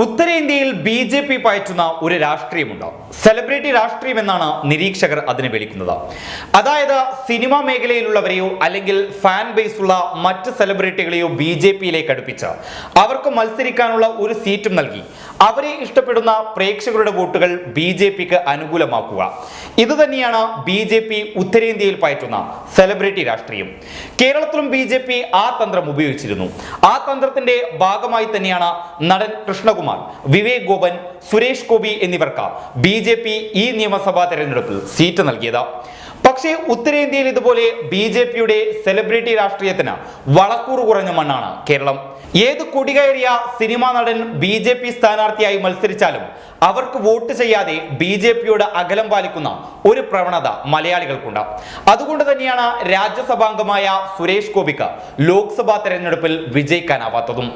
ഉത്തരേന്ത്യയിൽ B J P പയറ്റുന്ന ഒരു രാഷ്ട്രീയമുണ്ട്. Celebrity രാഷ്ട്രീയം എന്നാണ് നിരീക്ഷകർ അതിനെ വിളിക്കുന്നത്. അതായത് സിനിമാ മേഖലയിലുള്ളവരെയോ അല്ലെങ്കിൽ ഫാൻ ബേസ് ഉള്ള മറ്റ് സെലിബ്രിറ്റികളെയോ ബി ജെ പിയിലേക്ക് അടുപ്പിച്ച് അവർക്ക് മത്സരിക്കാനുള്ള ഒരു സീറ്റും നൽകി. അവരെ ഇഷ്ടപ്പെടുന്ന പ്രേക്ഷകരുടെ വോട്ടുകൾ ബി ജെ പിക്ക് അനുകൂലമാക്കുക. ഇതുതന്നെയാണ് ബി ജെ പി ഉത്തരേന്ത്യയിൽ പയറ്റുന്ന സെലിബ്രിറ്റി രാഷ്ട്രീയം. കേരളത്തിലും ബി ജെ പി ആ തന്ത്രം ഉപയോഗിച്ചിരുന്നു. ആ തന്ത്രത്തിന്റെ ഭാഗമായി തന്നെയാണ് നടൻ കൃഷ്ണകുമാർ വിവേക് ഗോപൻ സുരേഷ് ഗോപി എന്നിവർക്ക് ബി ജെ പി ഈ നിയമസഭാ തെരഞ്ഞെടുപ്പിൽ സീറ്റ് നൽകിയത്. പക്ഷേ ഉത്തരേന്ത്യയിൽ ഇതുപോലെ ബി ജെ പിയുടെ സെലിബ്രിറ്റി രാഷ്ട്രീയത്തിന് വളക്കൂറ് കുറഞ്ഞ മണ്ണാണ് കേരളം. ഏത് കൊടികയറിയ സിനിമാ നടൻ ബി ജെ പി സ്ഥാനാർത്ഥിയായി മത്സരിച്ചാലും അവർക്ക് വോട്ട് ചെയ്യാതെ ബി ജെ പിയോട് അകലം പാലിക്കുന്ന ഒരു പ്രവണത മലയാളികൾക്കുണ്ട്. അതുകൊണ്ട് തന്നെയാണ് രാജ്യസഭാംഗമായ സുരേഷ് ഗോപിക്ക് ലോക്സഭാ തെരഞ്ഞെടുപ്പിൽ വിജയിക്കാനാവാത്തതും.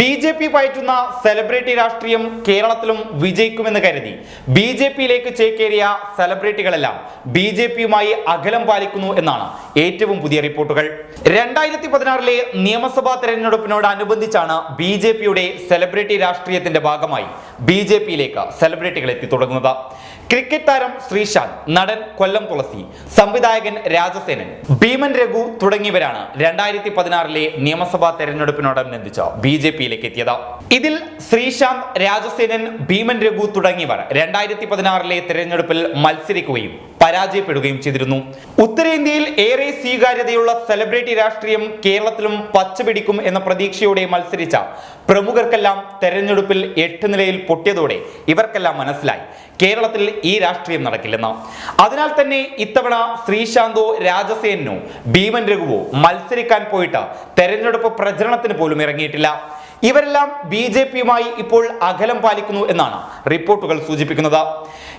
ബി ജെ പി പയറ്റുന്ന സെലിബ്രിറ്റി രാഷ്ട്രീയം കേരളത്തിലും വിജയിക്കുമെന്ന് കരുതി ബി ജെ പിയിലേക്ക് ചേക്കേറിയ സെലിബ്രിറ്റികളെല്ലാം ബി ജെ പിയുമായി അകലം പാലിക്കുന്നു എന്നാണ് ഏറ്റവും പുതിയ റിപ്പോർട്ടുകൾ. രണ്ടായിരത്തി പതിനാറിലെ നിയമസഭാ തെരഞ്ഞെടുപ്പിനോടനുബന്ധിച്ചാണ് ബി ജെ പിയുടെ സെലിബ്രിറ്റി രാഷ്ട്രീയത്തിന്റെ ഭാഗമായി ബി ജെ പിയിലേക്ക് സെലിബ്രിറ്റികൾ എത്തി തുടങ്ങുന്നത്. ക്രിക്കറ്റ് താരം ശ്രീശാന്ത് നടൻ കൊല്ലം തുളസി സംവിധായകൻ രാജസേനൻ ഭീമൻ രഘു തുടങ്ങിയവരാണ് രണ്ടായിരത്തി പതിനാറിലെ നിയമസഭാ തെരഞ്ഞെടുപ്പിനോടനുബന്ധിച്ച് ബി ജെ പിയിലേക്ക് എത്തിയത്. ഇതിൽ ശ്രീശാന്ത് രാജസേനൻ ഭീമൻ രഘു തുടങ്ങിയവർ രണ്ടായിരത്തി പതിനാറിലെ തെരഞ്ഞെടുപ്പിൽ മത്സരിക്കുകയും പരാജയപ്പെടുകയും ചെയ്തിരുന്നു. ഉത്തരേന്ത്യയിൽ ഏറെ സ്വീകാര്യതയുള്ള സെലിബ്രിറ്റി രാഷ്ട്രീയം കേരളത്തിലും പച്ചപിടിക്കും എന്ന പ്രതീക്ഷയോടെ മത്സരിച്ച പ്രമുഖർക്കെല്ലാം തെരഞ്ഞെടുപ്പിൽ എട്ട് നിലയിൽ പൊട്ടിയതോടെ ഇവർക്കെല്ലാം മനസ്സിലായി. കേരളത്തിൽ ഈ രാഷ്ട്രീയം നടക്കില്ലെന്ന്. അതിനാൽ തന്നെ ഇത്തവണ ശ്രീശാന്തോ രാജസേനോ ഭീമൻ രഘുവോ മത്സരിക്കാൻ പോയിട്ട് തെരഞ്ഞെടുപ്പ് പ്രചരണത്തിന് പോലും ഇറങ്ങിയിട്ടില്ല. ഇവരെല്ലാം ബി ജെ പിയുമായി ഇപ്പോൾ അകലം പാലിക്കുന്നു എന്നാണ് റിപ്പോർട്ടുകൾ സൂചിപ്പിക്കുന്നത്.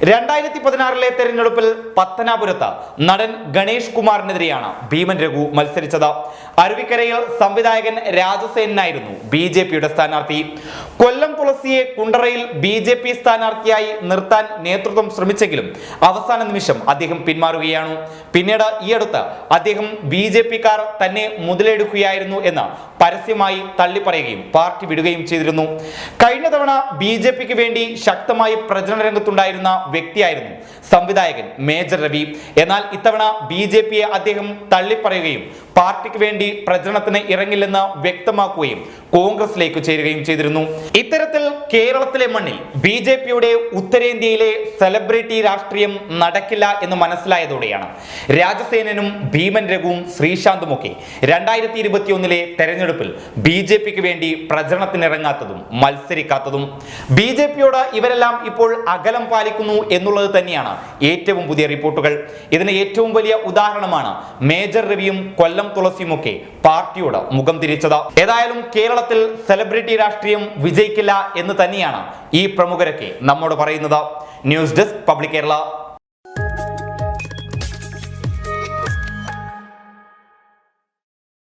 രണ്ടായിരത്തി പതിനാറിലെ തെരഞ്ഞെടുപ്പിൽ പത്തനാപുരത്ത് നടൻ ഗണേഷ് കുമാറിനെതിരെയാണ് ഭീമൻ രഘു മത്സരിച്ചത്. അരുവിക്കരയിൽ സംവിധായകൻ രാജസേനായിരുന്നു ബി ജെ പിയുടെ സ്ഥാനാർത്ഥി. കൊല്ലം തുളസിയെ കുണ്ടറയിൽ ബി ജെ പി സ്ഥാനാർത്ഥിയായി നിർത്താൻ നേതൃത്വം ശ്രമിച്ചെങ്കിലും അവസാന നിമിഷം അദ്ദേഹം പിന്മാറുകയാണ്. പിന്നീട് ഈയടുത്ത് അദ്ദേഹം ബി ജെ പിക്കാർ തന്നെ മുതലെടുക്കുകയായിരുന്നു എന്ന് പരസ്യമായി തള്ളിപ്പറയുകയും പാർട്ടി വിടുകയും ചെയ്തിരുന്നു. കഴിഞ്ഞ തവണ ബി ജെ പിക്ക് വേണ്ടി ശക്തമായി പ്രചരണ രംഗത്തുണ്ടായിരുന്ന വ്യക്തിയായിരുന്നു സംവിധായകൻ മേജർ രവി. എന്നാൽ ഇത്തവണ ബി ജെ പിയെ അദ്ദേഹം തള്ളിപ്പറയുകയും പാർട്ടിക്ക് വേണ്ടി പ്രചരണത്തിന് ഇറങ്ങില്ലെന്ന് വ്യക്തമാക്കുകയും കോൺഗ്രസിലേക്ക് ചേരുകയും ചെയ്തിരുന്നു. ഇത്തരത്തിൽ കേരളത്തിലെ മണ്ണിൽ ബി ജെ പിയുടെ ഉത്തരേന്ത്യയിലെ സെലിബ്രിറ്റി രാഷ്ട്രീയം നടക്കില്ല എന്ന് മനസ്സിലായതോടെയാണ് രാജസേനനും ഭീമൻ രഘുവും ശ്രീശാന്തുമൊക്കെ രണ്ടായിരത്തി ഇരുപത്തിയൊന്നിലെ തെരഞ്ഞെടുപ്പിൽ ബി ജെ പിക്ക് വേണ്ടി പ്രചരണത്തിനിറങ്ങാത്തതും മത്സരിക്കാത്തതും ബി ജെ പിയോട് ഇവരെല്ലാം ഇപ്പോൾ അകലം പാലിക്കുന്നു എന്നുള്ളത് തന്നെയാണ് ഏറ്റവും പുതിയ റിപ്പോർട്ടുകൾ. ഇതിന് ഏറ്റവും വലിയ ഉദാഹരണമാണ് മേജർ രവിയും കൊല്ലം തുളസിയുമൊക്കെ പാർട്ടിയോട് മുഖം തിരിച്ചത്. ഏതായാലും കേരളത്തിൽ സെലിബ്രിറ്റി രാഷ്ട്രീയം വിജയിക്കില്ല എന്ന് തന്നെയാണ് ഈ പ്രമുഖരൊക്കെ നമ്മോട് പറയുന്നത്. News desk public Kerala.